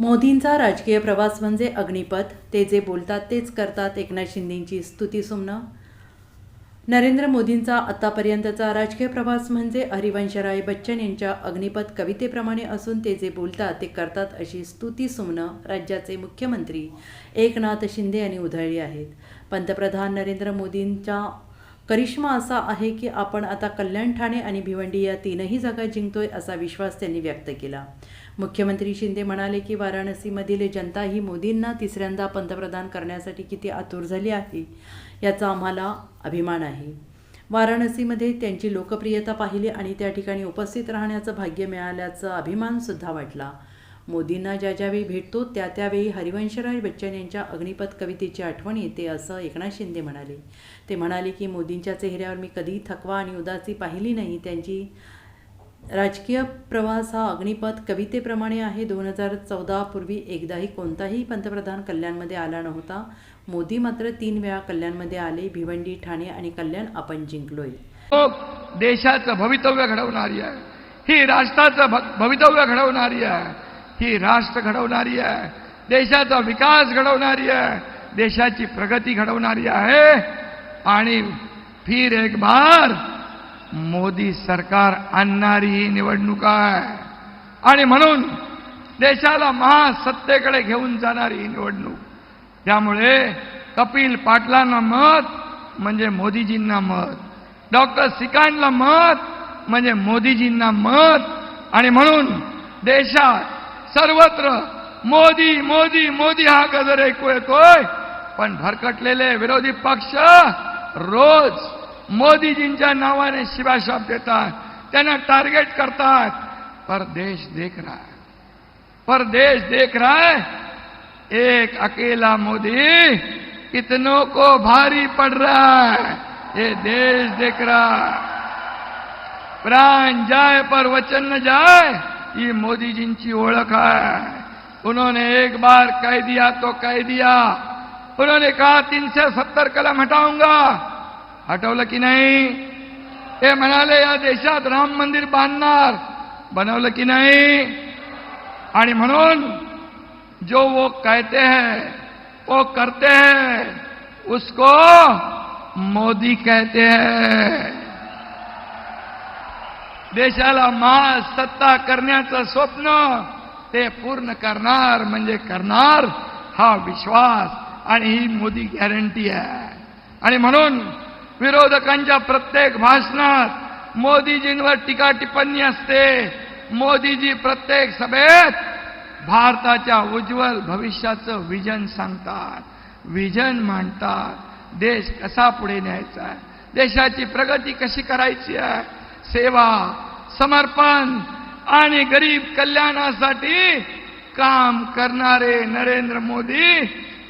मोदींचा राजकीय प्रवास म्हणजे अग्निपथ. ते जे बोलतात तेच करतात एकनाथ शिंदेंची. स्तुती सुमनं. नरेंद्र मोदींचा आत्तापर्यंतचा राजकीय प्रवास म्हणजे हरिवंशराय बच्चन यांच्या अग्निपथ कवितेप्रमाणे असून ते जे बोलतात ते करतात अशी स्तुती सुमनं राज्याचे मुख्यमंत्री एकनाथ शिंदे यांनी उधळली आहेत. पंतप्रधान नरेंद्र मोदींच्या करिश्मा असा आहे की आपण आता कल्याण ठाणे आणि भिवंडी या तीनही जागा जिंकतोय असा विश्वास त्यांनी व्यक्त केला. मुख्यमंत्री शिंदे म्हणाले की वाराणसीमधील जनता ही मोदींना तिसऱ्यांदा पंतप्रधान करण्यासाठी किती आतुर झाली आहे याचा आम्हाला अभिमान आहे. वाराणसीमध्ये त्यांची लोकप्रियता पाहिली आणि त्या ठिकाणी उपस्थित राहण्याचं भाग्य मिळाल्याचा अभिमानसुद्धा वाटला. मोदींना ज्या ज्यावेळी भेटतो त्या त्यावेळी हरिवंशराय बच्चन यांच्या अग्निपथ कवितेची आठवण येते असं एकनाथ शिंदे म्हणाले. ते म्हणाले की मोदींच्या चेहऱ्यावर मी कधी थकवा आणि उदासी पाहिली नाही. त्यांची राजकीय प्रवास हा अग्निपथ कवितेप्रमाणे आहे. दोन हजार चौदापूर्वी एकदाही कोणताही पंतप्रधान कल्याणमध्ये आला नव्हता. मोदी मात्र तीन वेळा कल्याणमध्ये आले. भिवंडी ठाणे आणि कल्याण आपण जिंकलोय. देशाचं भवितव्य घडवणारी आहे. ही राष्ट्राचं भवितव्य घडवणारी आहे. ही राष्ट्र घडवणारी आहे. देशाचा विकास घडवणारी आहे. देशाची प्रगती घडवणारी आहे. आणि फिर एक बार मोदी सरकार आणणारी ही निवडणूक आहे. आणि म्हणून देशाला महासत्तेकडे घेऊन जाणारी ही निवडणूक. त्यामुळे कपिल पाटलांना मत म्हणजे मोदीजींना मत. डॉक्टर सिकांडला मत म्हणजे मोदीजींना मत. आणि म्हणून देशात सर्वत्र मोदी मोदी मोदी हा गजर ऐकू येतोय. पण भरकटलेले विरोधी पक्ष रोज मोदीजींच्या नावाने शिवाशाप देतात त्यांना टार्गेट करतात. पर देश देख रहा है. परदेश देख रहा है. एक अकेला मोदी कितनों को भारी पड़ रहा है. ये देश देख रहा है. प्राण जाए पर वचन न जाए. ही मोदीजींची ओळख है उन्होंने एक बार कह दिया तो कह दिया. उन्होंने कहा तीन से सत्तर कलम हटाऊंगा. हटवलं की नाही? ते म्हणाले या देशात राम मंदिर बांधणार. बनवलं की नाही? आणि म्हणून जो वो कहते हैं वो करते हैं उसको मोदी कहते हैं. देशाला महासत्ता करण्याचं स्वप्न ते पूर्ण करणार म्हणजे करणार हा विश्वास. आणि ही मोदी गॅरंटी आहे. आणि म्हणून विरोधकांच्या प्रत्येक भाषणात मोदीजींवर टीका टिप्पणी असते. मोदीजी प्रत्येक सभेत भारताच्या उज्ज्वल भविष्याचं विजन सांगतात. विजन मांडतात. देश कसा पुढे न्यायचा आहे? देशाची प्रगती कशी करायची आहे? सेवा समर्पण आणि गरीब कल्याणासाठी काम करणारे नरेंद्र मोदी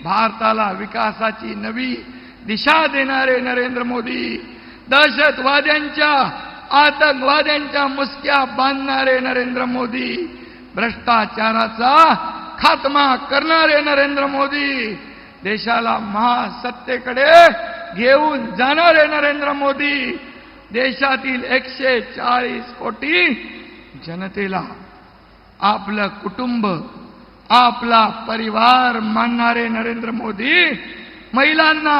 भारताला विकासाची नवी दिशा देणारे नरेंद्र मोदी. दहशतवाद्यांच्या आतंकवाद्यांच्या मुसक्या बांधणारे नरेंद्र मोदी. भ्रष्टाचाराचा खात्मा करणारे नरेंद्र मोदी. देशाला महासत्तेकडे घेऊन जाणारे नरेंद्र मोदी. देशातील एकशे चाळीस कोटी जनतेला आपलं कुटुंब आपला परिवार मानणारे नरेंद्र मोदी महिलांना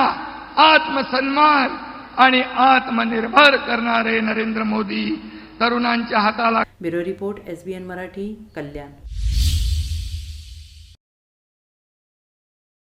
आत्मसन्मान आणि आत्मनिर्भर करणारे नरेंद्र मोदी तरुणांच्या हाताला bureau report S B N Marathi Kalyan.